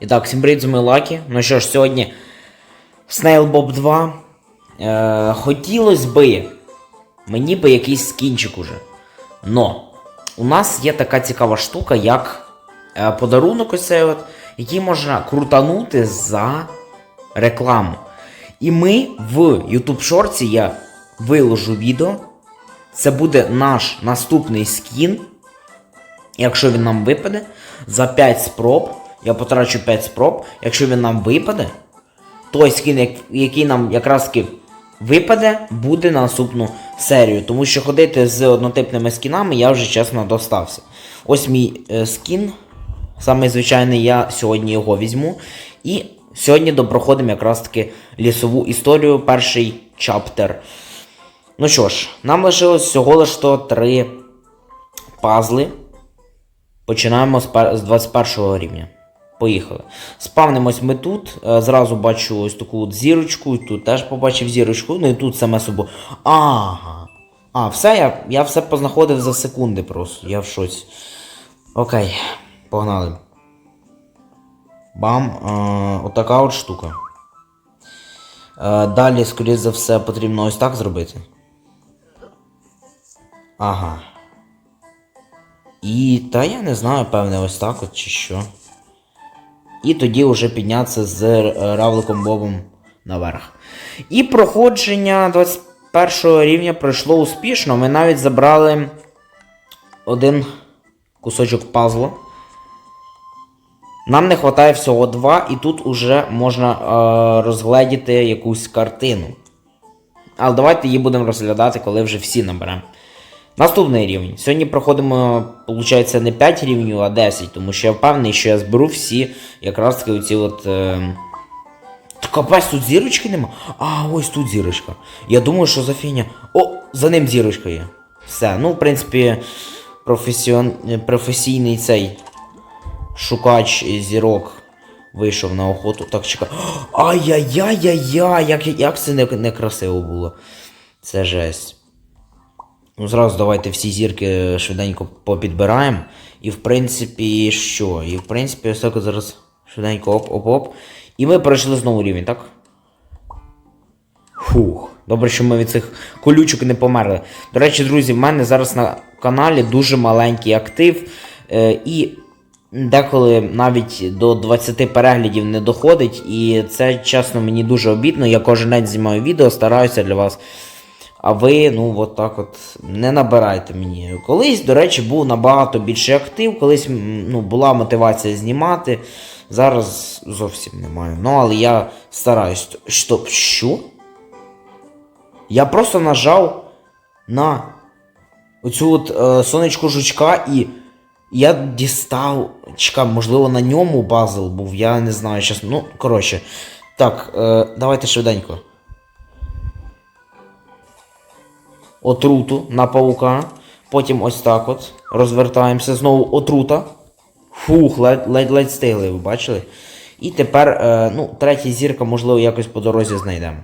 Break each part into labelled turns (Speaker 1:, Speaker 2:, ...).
Speaker 1: І так, всім привіт, Лакі. Ну що ж, сьогодні Snail Bob 2. Е, хотілося би мені би якийсь скінчик уже. Но у нас є така цікава штука, як е, подарунок ось цей от, який можна крутанути за рекламу. І ми в YouTube шорці я виложу відео. Це буде наш наступний скін. Якщо він нам випаде, за 5 спроб, я потрачу 5 спроб. Якщо він нам випаде, той скін, який нам якраз таки випаде, буде на наступну серію. Тому що ходити з однотипними скінами я вже чесно достався. Ось мій е, скін. Самий звичайний, я сьогодні його візьму. І сьогодні допроходимо якраз таки лісову історію, перший чаптер. Ну що ж, нам лишилось всього лиш три пазли. Починаємо з 21 рівня. Поїхали. Спавнимось ми тут. Е, Зразу бачу ось таку от зірочку, і тут теж побачив зірочку, ну і тут саме собою. Ага. А, все, я, я все познаходив за секунди просто. Я в шоці. Окей, погнали. Бам. Е, отака от штука. Е, далі, скоріш за все, потрібно ось так зробити. Ага. І та я не знаю, певне, ось так от чи що. І тоді вже піднятися з е, равликом Бобом наверх. І проходження 21 рівня пройшло успішно. Ми навіть забрали один кусочок пазла. Нам не вистачає всього два, і тут уже можна е, розгледіти якусь картину. Але давайте її будемо розглядати, коли вже всі наберемо. Наступний рівень. Сьогодні проходимо, виходить, не 5 рівнів, а 10, тому що я впевнений, що я зберу всі якраз таки оці от. Е... Та капець, тут зірочки нема. А, ось тут зірочка. Я думаю, що за фігня. О, за ним зірочка є. Все. Ну, в принципі, професіон... професійний цей шукач зірок вийшов на охоту. Так, чекай. Ай-яй-яй-яй-яй, як, як це не, некрасиво було. Це жесть. Ну, зразу давайте всі зірки швиденько попідбираємо. І в принципі, що? І в принципі, ось так зараз швиденько оп-оп-оп. І ми пройшли знову рівень, так? Фух. Добре, що ми від цих колючок не померли. До речі, друзі, в мене зараз на каналі дуже маленький актив. Е, і деколи навіть до 20 переглядів не доходить. І це, чесно, мені дуже обідно. Я кожен день знімаю відео, стараюся для вас. А ви, ну, от так от не набирайте мені. Колись, до речі, був набагато більший актив, колись ну, була мотивація знімати. Зараз зовсім немає. Ну, але я стараюсь. Стоп, що? Я просто нажав на оцю от е, сонечко жучка і я дістав. Чекай, можливо, на ньому базл був, я не знаю, чесно. Ну, коротше. Так, е, давайте швиденько. Отруту на паука. Потім ось так от. Розвертаємося. Знову отрута. Фух, ледь ледь, ледь стигли, ви бачили? І тепер, е, ну, третя зірка, можливо, якось по дорозі знайдемо.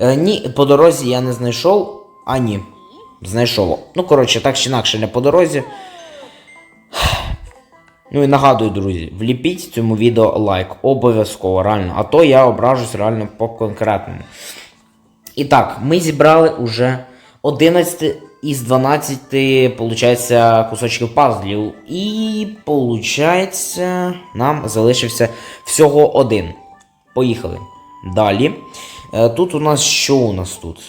Speaker 1: Е, ні, по дорозі я не знайшов. А ні. Знайшов. Ну, коротше, так чи інакше, не по дорозі. Ну і нагадую, друзі, вліпіть цьому відео лайк. Обов'язково, реально. А то я ображусь реально по конкретному. І так, ми зібрали уже 11 із 12, получається, кусочків пазлів. І, получається, нам залишився всього один. Поїхали. Далі. Е, Тут у нас що у нас тут?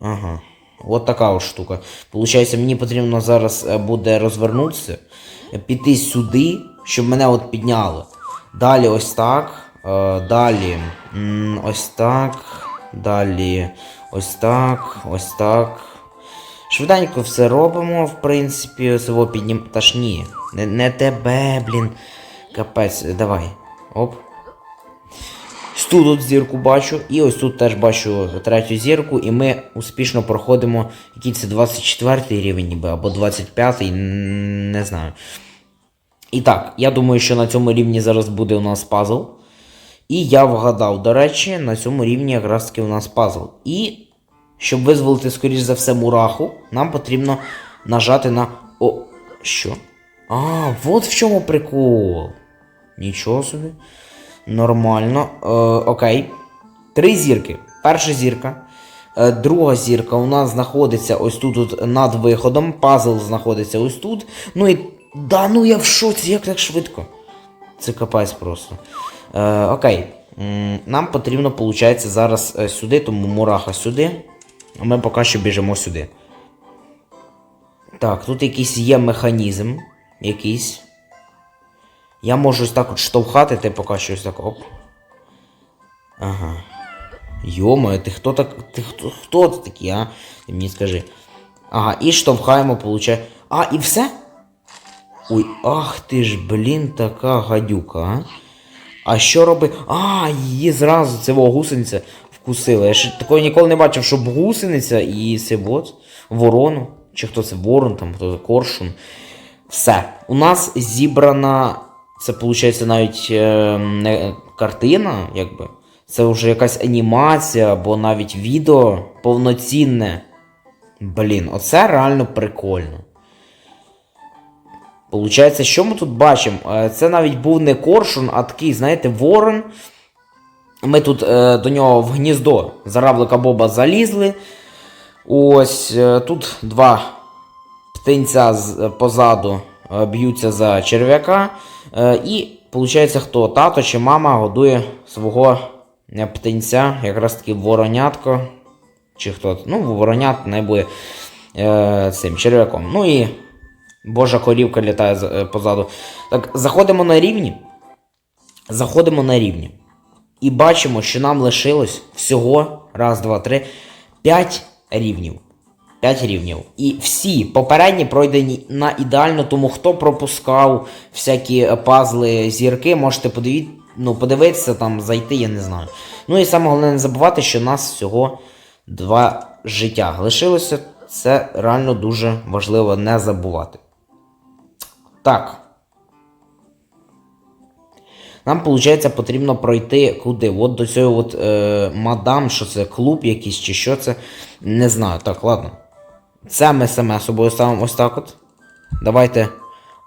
Speaker 1: Ага. От така от штука. Получається, мені потрібно зараз е, буде розвернутися, піти сюди, щоб мене от підняло. Далі ось так. е, Далі ось так. Далі ось так. Ось так. Швиденько все робимо, в принципі, всього піднім. Та ж ні. Не, не тебе, блін. Капець, давай. Оп. Тут от зірку бачу, і ось тут теж бачу третю зірку, і ми успішно проходимо який це 24 рівень, ніби, або 25, н- не знаю. І так, я думаю, що на цьому рівні зараз буде у нас пазл. І я вгадав, до речі, на цьому рівні якраз таки у нас пазл. І щоб визволити, скоріш за все, мураху, нам потрібно нажати на. О. Що? А, от в чому прикол. Нічого собі. Нормально. Е, окей. Три зірки. Перша зірка. Е, друга зірка у нас знаходиться ось тут от над виходом. Пазл знаходиться ось тут. Ну і. Да, ну я в шоці, як так швидко. Це капець просто. Е, окей. Нам потрібно, виходить, зараз е, сюди, тому мураха сюди. А ми поки що біжимо сюди. Так, тут якийсь є механізм. Якийсь. Я можу ось так от штовхати, ти поки що ось так оп. Ага. Йома, ти хто так. Ти хто, хто ти такий, а? Ти мені скажи. Ага, і штовхаємо, получає. А, і все? Ой, ах ти ж, блін, така гадюка, а? А що робить. А, її зразу цього гусениця вкусила. Я ще такого ніколи не бачив, щоб гусениця і сивот, ворону. Чи хто це ворон, там, хто це коршун. Все. У нас зібрана. Це виходить навіть е, не картина, якби. Це вже якась анімація або навіть відео повноцінне. Блін, оце реально прикольно. Получається, що ми тут бачимо? Е, Це навіть був не коршун, а такий, знаєте, ворон. Ми тут е, до нього в гніздо за равлика Боба залізли. Ось е, тут два птенця позаду е, б'ються за черв'яка. Е, і виходить, хто тато чи мама годує свого птенця, якраз таки воронятко. Чи хто? Ну, воронят не буде е, цим черв'яком. Ну і Божа корівка літає е, позаду. Так, заходимо на рівні. Заходимо на рівні. І бачимо, що нам лишилось всього раз, два, три, п'ять рівнів. 5 рівнів. І всі попередні пройдені на ідеально, тому хто пропускав всякі е, пазли, зірки, можете подиві... ну, подивитися, там, зайти, я не знаю. Ну і саме головне не забувати, що нас всього два життя лишилося. Це реально дуже важливо не забувати. Так. Нам, виходить, потрібно пройти куди? От до цього от, е, мадам, що це клуб якийсь чи що це. Не знаю. Так, ладно. Це ми саме собою ставимо ось так от. Давайте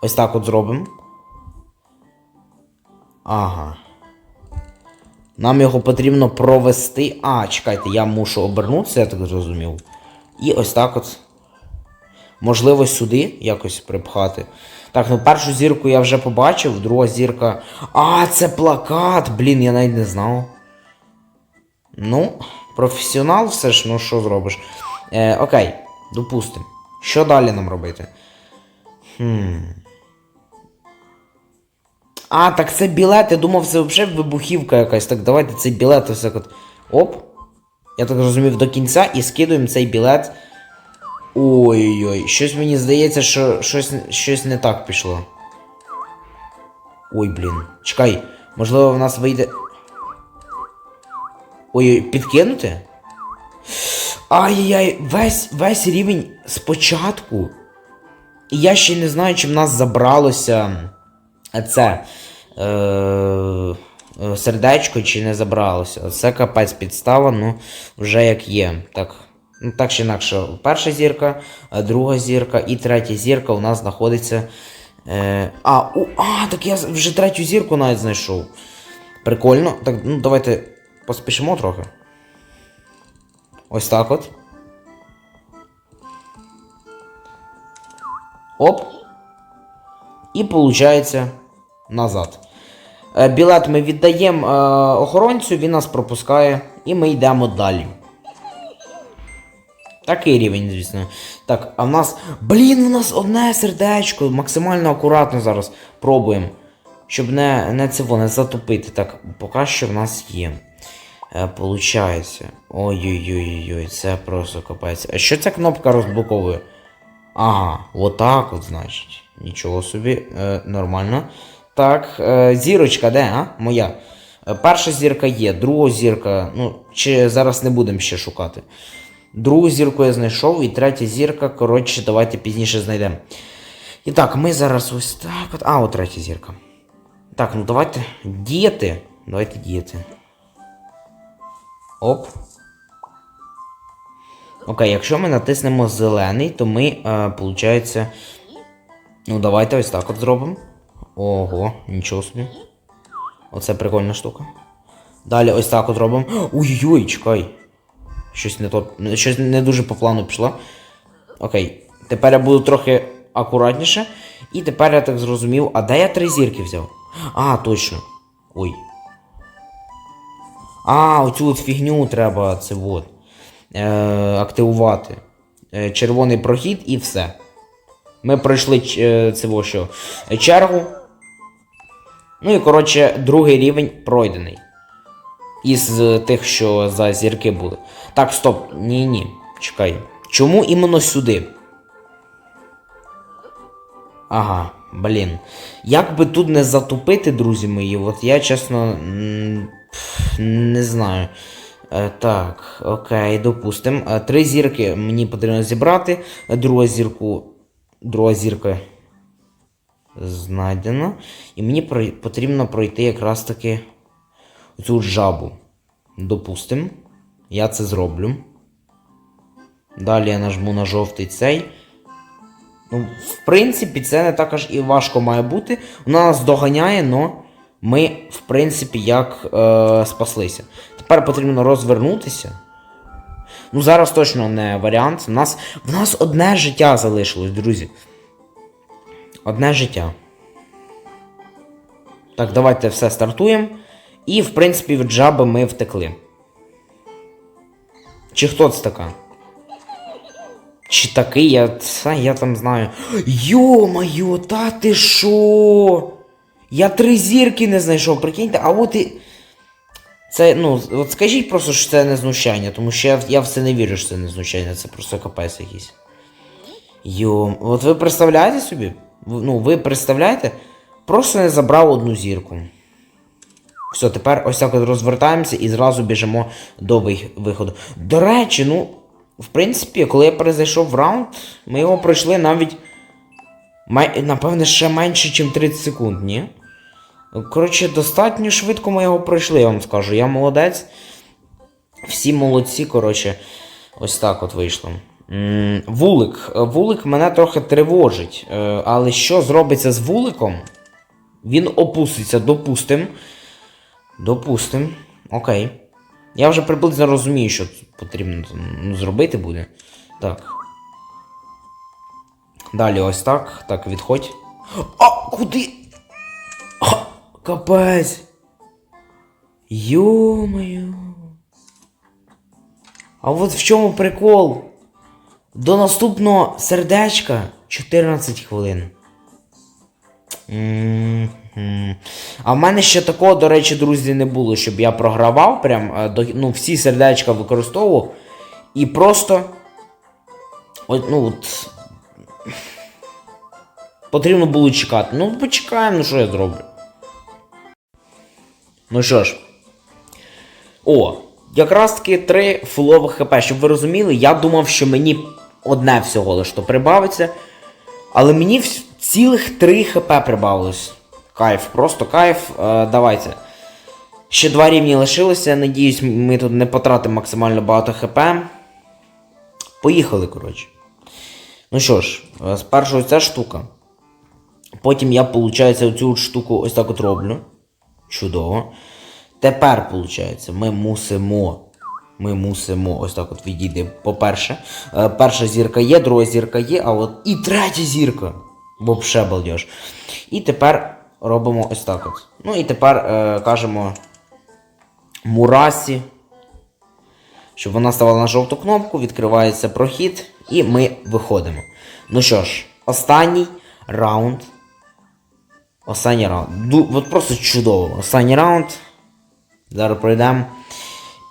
Speaker 1: ось так от зробимо. Ага. Нам його потрібно провести. А, чекайте, я мушу обернутися, я так зрозумів. І ось так от. Можливо, сюди якось припхати. Так, ну першу зірку я вже побачив, друга зірка. А, це плакат! Блін, я навіть не знав. Ну, професіонал все ж, ну що зробиш. Е, окей, допустим. Що далі нам робити? Хм. А, так це білет, я думав, це взагалі вибухівка якась. Так, давайте цей білет ось так от. Оп. Я так зрозумів до кінця і скидуємо цей білет. Ой-ой-ой, щось мені здається, що щось, щось не так пішло. Ой, блін. Чекай, можливо, в нас вийде. Ой, підкинути? Ай-яй-яй, весь, весь рівень спочатку. І я ще не знаю, чи в нас забралося це. Е, е, сердечко чи не забралося. Це капець підстава, ну, вже як є. Так. Ну, так чи інакше, перша зірка, е, друга зірка і третя зірка у нас знаходиться. Е, а, у, а, так я вже третю зірку навіть знайшов. Прикольно. Так, ну давайте поспішимо трохи. Ось так от. Оп. І виходить назад. Е, Білет ми віддаємо е, охоронцю, він нас пропускає, і ми йдемо далі. Такий рівень, звісно. Так, а в нас. Блін, у нас одне сердечко. Максимально акуратно зараз пробуємо. Щоб не не цього, не затопити. Так, поки що в нас є. Е, получається. Ой-ой-ой, це просто капець. А що ця кнопка розблоковує? Ага, отак от, значить. Нічого собі, е, нормально. Так, е, зірочка, де, а? Моя. Е, перша зірка є, друга зірка. Ну, чи зараз не будемо ще шукати. Другу зірку я знайшов, і третя зірка, коротше, давайте пізніше знайдемо. І так, ми зараз ось так от. А, от третя зірка. Так, ну давайте діяти. Давайте діяти. Оп. Окей, якщо ми натиснемо зелений, то ми, е, получається. Ну, давайте ось так от зробимо. Ого, нічого собі. Оце прикольна штука. Далі ось так от робимо. Ой-ой, чекай. Щось не то. Щось не дуже по плану пішло. Окей. Тепер я буду трохи акуратніше. І тепер я так зрозумів, а де я три зірки взяв? А, точно. Ой. А, оцю от фігню треба це от, е, активувати. Е, червоний прохід і все. Ми пройшли е, во що, чергу. Ну і коротше, другий рівень пройдений. Із тих, що за зірки були. Так, стоп. Ні-ні. Чекай. Чому іменно сюди? Ага, блін. Як би тут не затупити, друзі мої, от я чесно. Не знаю. Е, так, окей, допустим. Е, Три зірки мені потрібно зібрати. Друга зірку. Друга зірка знайдена. І мені потрібно пройти якраз таки цю жабу. Допустим. Я це зроблю. Далі я нажму на жовтий цей. Ну, в принципі, це не так і важко має бути. Вона нас доганяє, але ми, в принципі, як е, спаслися. Тепер потрібно розвернутися. Ну, зараз точно не варіант. У нас, в нас одне життя залишилось, друзі. Одне життя. Так, давайте все стартуємо. І, в принципі, від жаби ми втекли. Чи хто це така? Чи такий, я, я там знаю. Йо-моє, та ти шо? Я три зірки не знайшов, прикиньте, а от і. Це, ну, от скажіть просто, що це не знущання, тому що я, я в це не вірю, що це не знущання, це просто капець якийсь. Йо, от ви представляєте собі? Ну, ви представляєте? Просто не забрав одну зірку. Все, тепер ось так от розвертаємося і зразу біжимо до виходу. До речі, ну, в принципі, коли я перезайшов в раунд, ми його пройшли навіть. Май... Напевне, ще менше, ніж 30 секунд, ні? Коротше, достатньо швидко ми його пройшли, я вам скажу. Я молодець. Всі молодці, коротше, ось так от вийшло. Вулик. Вулик мене трохи тривожить. Е, Але що зробиться з вуликом? Він опуститься, допустим. Допустим. Окей. Я вже приблизно розумію, що потрібно ну, зробити буде. Так. Далі ось так. Так, відходь. А, куди? А, капець. Йо-моє. А от в чому прикол? До наступного сердечка 14 хвилин. Мгм. А в мене ще такого, до речі, друзі, не було, щоб я програвав, прям е, ну, всі сердечка використовував. І просто. От, ну от. Потрібно було чекати. Ну, почекаємо, ну що я зроблю. Ну що ж. О, якраз таки три фулових хп. Щоб ви розуміли, я думав, що мені одне всього лиш то прибавиться. Але мені цілих 3 хп прибавилось. Кайф, просто кайф. Е, давайте. Ще два рівні лишилося. Надіюсь, ми тут не потратимо максимально багато хп. Поїхали, коротше. Ну що ж, е, спершу ця штука. Потім я, виходить, оцю штуку ось так от роблю. Чудово. Тепер, виходить, ми мусимо. Ми мусимо ось так от відійти. По-перше, е, перша зірка є, друга зірка є, а от і третя зірка. Вообще балдеж. І тепер робимо ось так от. Ну і тепер е, кажемо Мурасі. Щоб вона ставала на жовту кнопку, відкривається прохід, і ми виходимо. Ну що ж, останній раунд. Останній раунд. Ду, от просто чудово. Останній раунд. Зараз пройдемо.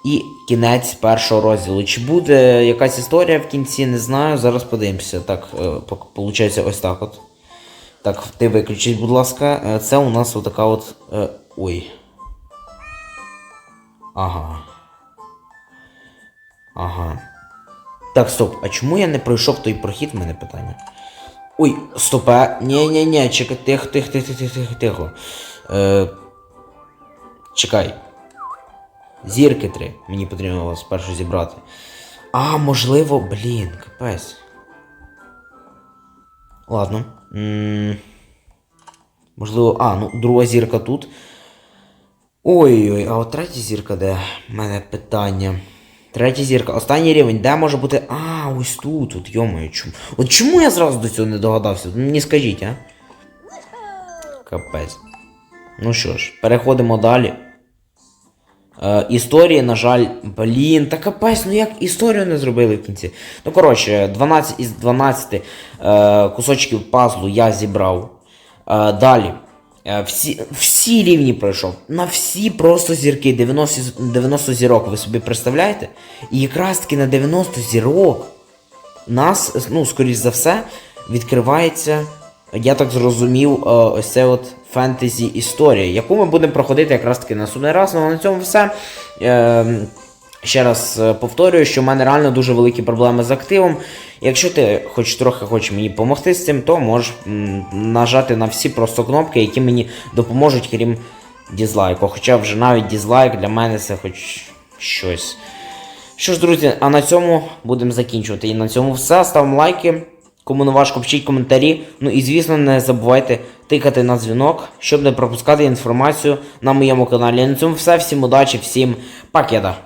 Speaker 1: І кінець першого розділу. Чи буде якась історія в кінці, не знаю. Зараз подивимося. Так, виходить ось так от. Так, ти виключіть, будь ласка. Е, Це у нас отака от. Е, ой. Ага. Ага. Так, стоп. А чому я не пройшов той прохід, мене питання? Ой, стопе. Ні-ні-ні, чекай, тихо, тихо, тихо, тихо, тихо, тихо. Е, чекай. Зірки три. Мені потрібно спершу зібрати. А, можливо, блін, капець. Ладно. Можливо, а, ну, друга зірка тут. Ой-ой, а от третя зірка де? У мене питання. Третя зірка. Останній рівень, де може бути. А, ось тут, от йомаю, чому. От чому я зразу до цього не догадався? Ну, Мені скажіть, а? Капець. Ну що ж, переходимо далі. Е, історії, на жаль, блін, та капець, ну як історію не зробили в кінці. Ну, коротше, 12 із 12 е, кусочків пазлу я зібрав. Е, далі. Е, всі, всі рівні пройшов. На всі просто зірки. 90, 90 зірок, ви собі представляєте? І якраз таки на 90 зірок нас, ну, скоріш за все, відкривається, я так зрозумів, е, ось це от фентезі історія, яку ми будемо проходити якраз таки наступний раз. Ну, а на цьому все. Ще раз е, повторюю, що в мене реально дуже великі проблеми з активом. Якщо ти хоч трохи хочеш мені допомогти з цим, то можеш нажати на всі просто кнопки, які мені допоможуть, крім дізлайку. Хоча вже навіть дізлайк для мене це хоч щось. Що ж, друзі, а на цьому будемо закінчувати. І на цьому все. Ставимо лайки. Кому не важко, пишіть коментарі. Ну і звісно, не забувайте тикати на дзвінок, щоб не пропускати інформацію на моєму каналі. І на цьому все. Всім удачі, всім пакета.